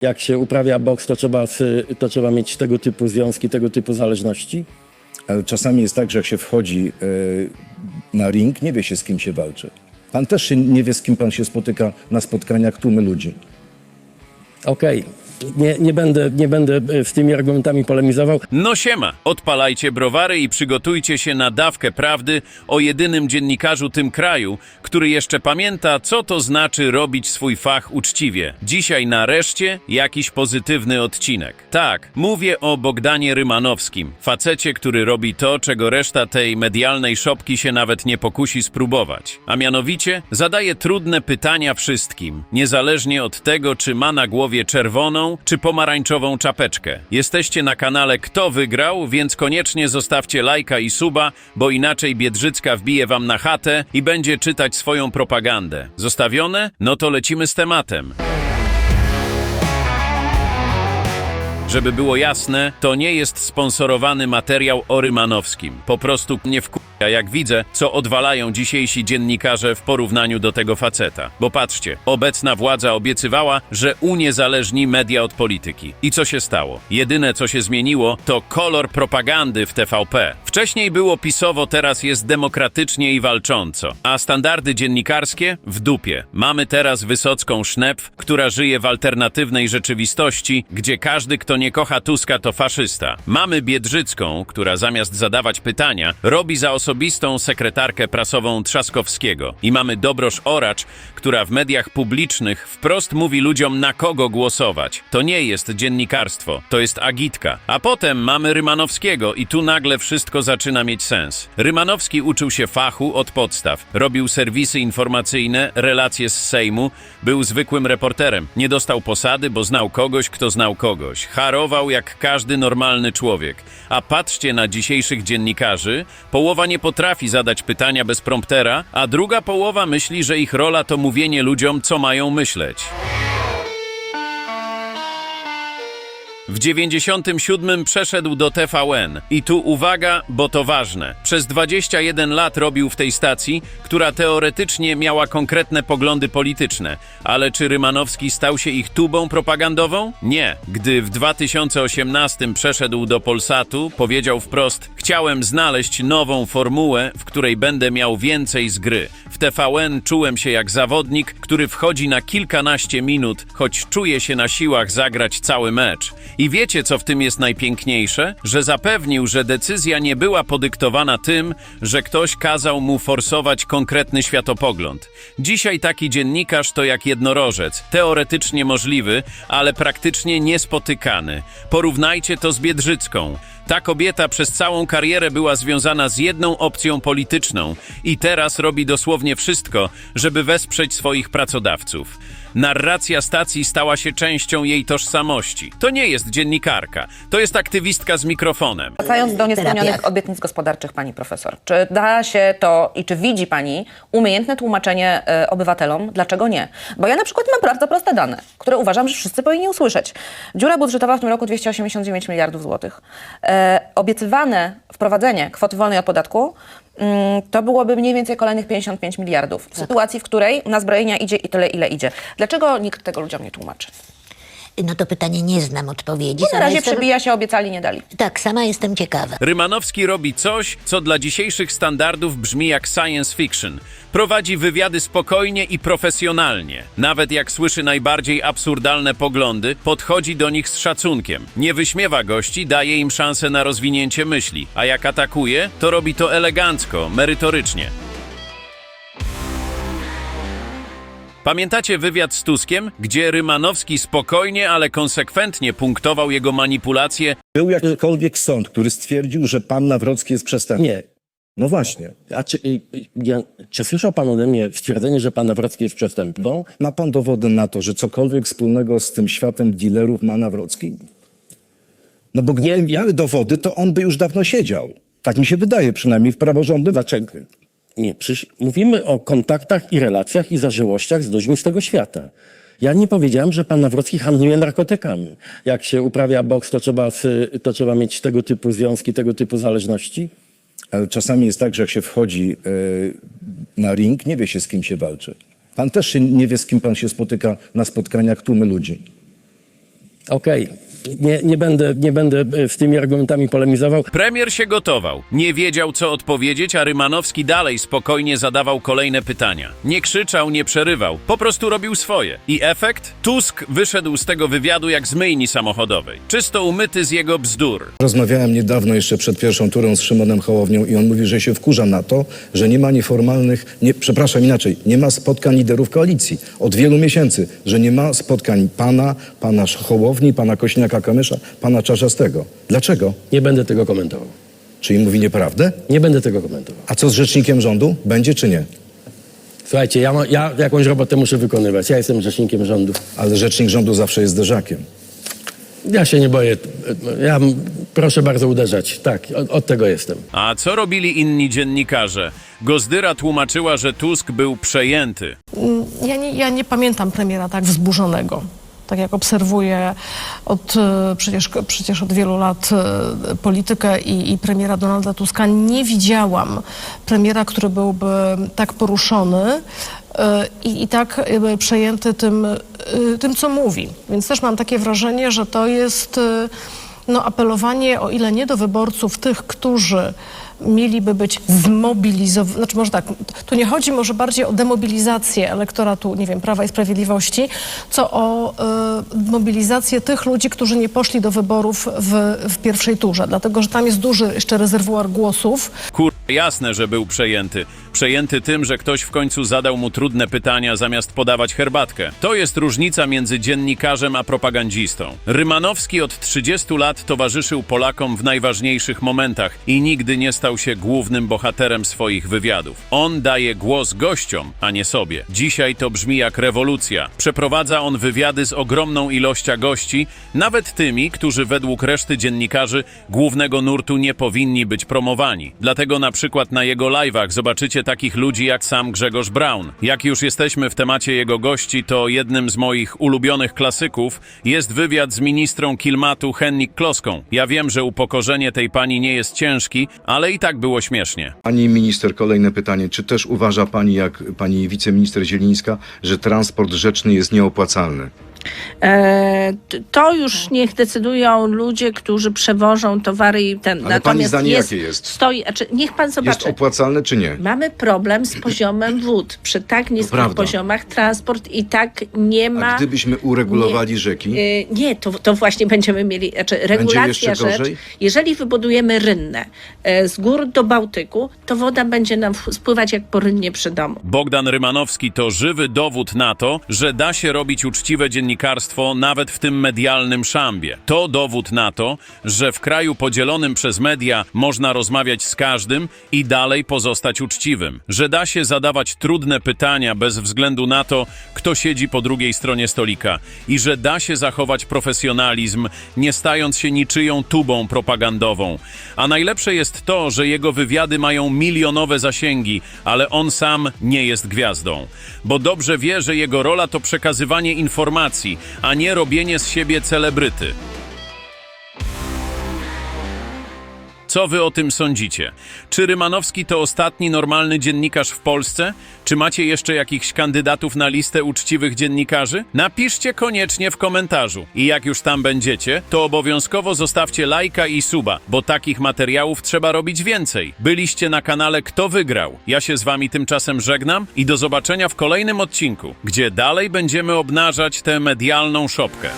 Jak się uprawia boks, to trzeba, to trzeba mieć tego typu związki, tego typu zależności? Ale czasami jest tak, że jak się wchodzi e, na ring, nie wie się z kim się walczy. Pan też nie wie, z kim pan się spotyka na spotkaniach tłumy ludzi. Okej, nie, nie, będę, nie będę e, z tymi argumentami polemizował. No siema, odpalajcie browary i przygotujcie się na dawkę prawdy o jedynym dziennikarzu tym kraju, który jeszcze pamięta, co to znaczy robić swój fach uczciwie. Dzisiaj nareszcie jakiś pozytywny odcinek. Tak, mówię o Bogdanie Rymanowskim, facecie, który robi to, czego reszta tej medialnej szopki się nawet nie pokusi spróbować. A mianowicie zadaje trudne pytania wszystkim, niezależnie od tego, czy ma na głowie czerwoną czy pomarańczową czapeczkę. Jesteście na kanale Kto Wygrał, więc koniecznie zostawcie lajka i suba, bo inaczej Biedrzycka wbije wam na chatę i będzie czytać swoją propagandę. Zostawione? No to lecimy z tematem. Żeby było jasne, to nie jest sponsorowany materiał o Rymanowskim. Po prostu nie wkurza, jak widzę, co odwalają dzisiejsi dziennikarze w porównaniu do tego faceta. Bo patrzcie, obecna władza obiecywała, że uniezależni media od polityki. I co się stało? Jedyne, co się zmieniło, to kolor propagandy w TVP. Wcześniej było pisowo, teraz jest demokratycznie i walcząco. A standardy dziennikarskie? W dupie. Mamy teraz Wysocką Sznepf, która żyje w alternatywnej rzeczywistości, gdzie każdy, kto nie kocha Tuska, to faszysta. Mamy Biedrzycką, która zamiast zadawać pytania, robi za osobistą sekretarkę prasową Trzaskowskiego. I mamy Dobrosz Oracz, która w mediach publicznych wprost mówi ludziom, na kogo głosować. To nie jest dziennikarstwo, to jest agitka. A potem mamy Rymanowskiego i tu nagle wszystko zaczyna mieć sens. Rymanowski uczył się fachu od podstaw, robił serwisy informacyjne, relacje z Sejmu, był zwykłym reporterem. Nie dostał posady, bo znał kogoś, kto znał kogoś. Harował jak każdy normalny człowiek. A patrzcie na dzisiejszych dziennikarzy, połowa nie potrafi zadać pytania bez promptera, a druga połowa myśli, że ich rola to mówienie ludziom, co mają myśleć. W 97 przeszedł do TVN. I tu uwaga, bo to ważne. Przez 21 lat robił w tej stacji, która teoretycznie miała konkretne poglądy polityczne. Ale czy Rymanowski stał się ich tubą propagandową? Nie. Gdy w 2018 przeszedł do Polsatu, powiedział wprost: Chciałem znaleźć nową formułę, w której będę miał więcej z gry. W TVN czułem się jak zawodnik, który wchodzi na kilkanaście minut, choć czuje się na siłach zagrać cały mecz. I wiecie, co w tym jest najpiękniejsze? Że zapewnił, że decyzja nie była podyktowana tym, że ktoś kazał mu forsować konkretny światopogląd. Dzisiaj taki dziennikarz to jak jednorożec, teoretycznie możliwy, ale praktycznie niespotykany. Porównajcie to z Biedrzycką. Ta kobieta przez całą karierę była związana z jedną opcją polityczną i teraz robi dosłownie wszystko, żeby wesprzeć swoich pracodawców. Narracja stacji stała się częścią jej tożsamości. To nie jest dziennikarka, to jest aktywistka z mikrofonem. Wracając do niespełnionych obietnic gospodarczych, pani profesor, czy da się to i czy widzi pani umiejętne tłumaczenie e, obywatelom, dlaczego nie? Bo ja na przykład mam bardzo proste dane, które uważam, że wszyscy powinni usłyszeć. Dziura budżetowa w tym roku 289 miliardów złotych. E, obiecywane wprowadzenie kwoty wolnej od podatku to byłoby mniej więcej kolejnych 55 miliardów. W sytuacji, w której na zbrojenia idzie i tyle, ile idzie. Dlaczego nikt tego ludziom nie tłumaczy? No to pytanie nie znam odpowiedzi. Na Sama razie jestem- przebija się, obiecali, nie dali. Tak, sama jestem ciekawa. Rymanowski robi coś, co dla dzisiejszych standardów brzmi jak science fiction. Prowadzi wywiady spokojnie i profesjonalnie. Nawet jak słyszy najbardziej absurdalne poglądy, podchodzi do nich z szacunkiem. Nie wyśmiewa gości, daje im szansę na rozwinięcie myśli. A jak atakuje, to robi to elegancko, merytorycznie. Pamiętacie wywiad z Tuskiem, gdzie Rymanowski spokojnie, ale konsekwentnie punktował jego manipulacje Był jakikolwiek sąd, który stwierdził, że pan Nawrocki jest przestępcą? Nie. No właśnie. A czy, y, y, ja, czy słyszał pan ode mnie stwierdzenie, że pan Nawrocki jest przestępcą? Ma pan dowody na to, że cokolwiek wspólnego z tym światem dealerów ma Nawrocki? No bo gdyby miały dowody, to on by już dawno siedział. Tak mi się wydaje, przynajmniej w praworządnym. Dlaczego? Nie, przecież mówimy o kontaktach i relacjach i zażyłościach z ludźmi z tego świata. Ja nie powiedziałem, że pan Nawrocki handluje narkotykami. Jak się uprawia boks, to trzeba, to trzeba mieć tego typu związki, tego typu zależności? Ale czasami jest tak, że jak się wchodzi e, na ring, nie wie się z kim się walczy. Pan też się nie wie, z kim pan się spotyka na spotkaniach tłumy ludzi. Okej, nie, nie, będę, nie będę e, z tymi argumentami polemizował. Premier się gotował. Nie wiedział, co odpowiedzieć, a Rymanowski dalej spokojnie zadawał kolejne pytania. Nie krzyczał, nie przerywał, po prostu robił swoje. I efekt? Tusk wyszedł z tego wywiadu jak z myjni samochodowej. Czysto umyty z jego bzdur. Rozmawiałem niedawno jeszcze przed pierwszą turą z Szymonem Hołownią i on mówi, że się wkurza na to, że nie ma nieformalnych, nie, przepraszam inaczej, nie ma spotkań liderów koalicji od wielu miesięcy, że nie ma spotkań pana, pana Hołowni, pana Kośniaka-Kamysza, pana Czarzastego. Dlaczego? Nie będę tego komentował. Czyli mówi nieprawdę? Nie będę tego komentował. A co z rzecznikiem rządu? Będzie czy nie? Słuchajcie, ja, ma- ja jakąś robotę muszę wykonywać. Ja jestem rzecznikiem rządu. Ale rzecznik rządu zawsze jest zderzakiem. Ja się nie boję. Ja m- proszę bardzo uderzać. Tak, od, od tego jestem. A co robili inni dziennikarze? Gozdyra tłumaczyła, że Tusk był przejęty. Ja nie, ja nie pamiętam premiera tak wzburzonego. Tak jak obserwuję od, e, przecież, przecież od wielu lat e, politykę i, i premiera Donalda Tuska, nie widziałam premiera, który byłby tak poruszony e, i, i tak przejęty tym, tym, co mówi. Więc też mam takie wrażenie, że to jest no, apelowanie, o ile nie do wyborców, tych, którzy mieliby być zmobilizowani, znaczy może tak, tu nie chodzi może bardziej o demobilizację elektoratu, nie wiem, Prawa i Sprawiedliwości, co o mobilizację tych ludzi, którzy nie poszli do wyborów w, w pierwszej turze, dlatego, że tam jest duży jeszcze rezerwuar głosów, Kur... jasne, że był przejęty. Przejęty tym, że ktoś w końcu zadał mu trudne pytania zamiast podawać herbatkę. To jest różnica między dziennikarzem a propagandzistą. Rymanowski od 30 lat towarzyszył Polakom w najważniejszych momentach i nigdy nie stał się głównym bohaterem swoich wywiadów. On daje głos gościom, a nie sobie. Dzisiaj to brzmi jak rewolucja. Przeprowadza on wywiady z ogromną ilością gości, nawet tymi, którzy według reszty dziennikarzy głównego nurtu nie powinni być promowani. Dlatego na przykład na jego live'ach zobaczycie takich ludzi jak sam Grzegorz Braun. Jak już jesteśmy w temacie jego gości, to jednym z moich ulubionych klasyków jest wywiad z ministrą Kilmatu Hennik Kloską. Ja wiem, że upokorzenie tej pani nie jest ciężki, ale i tak było śmiesznie. Pani minister, kolejne pytanie. Czy też uważa pani, jak pani wiceminister Zielińska, że transport rzeczny jest nieopłacalny? E, to już niech decydują ludzie, którzy przewożą towary i ten. Ale pani zdanie jakie jest? Stoi, znaczy, niech pan Jest zobaczy. opłacalny czy nie? Mamy problem z poziomem wód. Przy tak niskich poziomach transport i tak nie ma. A gdybyśmy uregulowali rzeki? Y, Nie, to, to właśnie będziemy mieli, znaczy regulacja jeszcze rzecz, gorzej? jeżeli wybudujemy rynnę e, z gór do Bałtyku, to woda będzie nam spływać jak po rynnie przy domu. Bogdan Rymanowski to żywy dowód na to, że da się robić uczciwe dziennikarstwo nawet w tym medialnym szambie. To dowód na to, że w kraju podzielonym przez media można rozmawiać z każdym i dalej pozostać uczciwym. Że da się zadawać trudne pytania bez względu na to, kto siedzi po drugiej stronie stolika i że da się zachować profesjonalizm, nie stając się niczyją tubą propagandową. A najlepsze jest to, że jego wywiady mają milionowe zasięgi, ale on sam nie jest gwiazdą. Bo dobrze wie, że jego rola to przekazywanie informacji, a nie robienie z siebie celebryty. Co wy o tym sądzicie? Czy Rymanowski to ostatni normalny dziennikarz w Polsce? Czy macie jeszcze jakichś kandydatów na listę uczciwych dziennikarzy? Napiszcie koniecznie w komentarzu. I jak już tam będziecie, to obowiązkowo zostawcie lajka i suba, bo takich materiałów trzeba robić więcej. Byliście na kanale Kto Wygrał. Ja się z wami tymczasem żegnam i do zobaczenia w kolejnym odcinku, gdzie dalej będziemy obnażać tę medialną szopkę.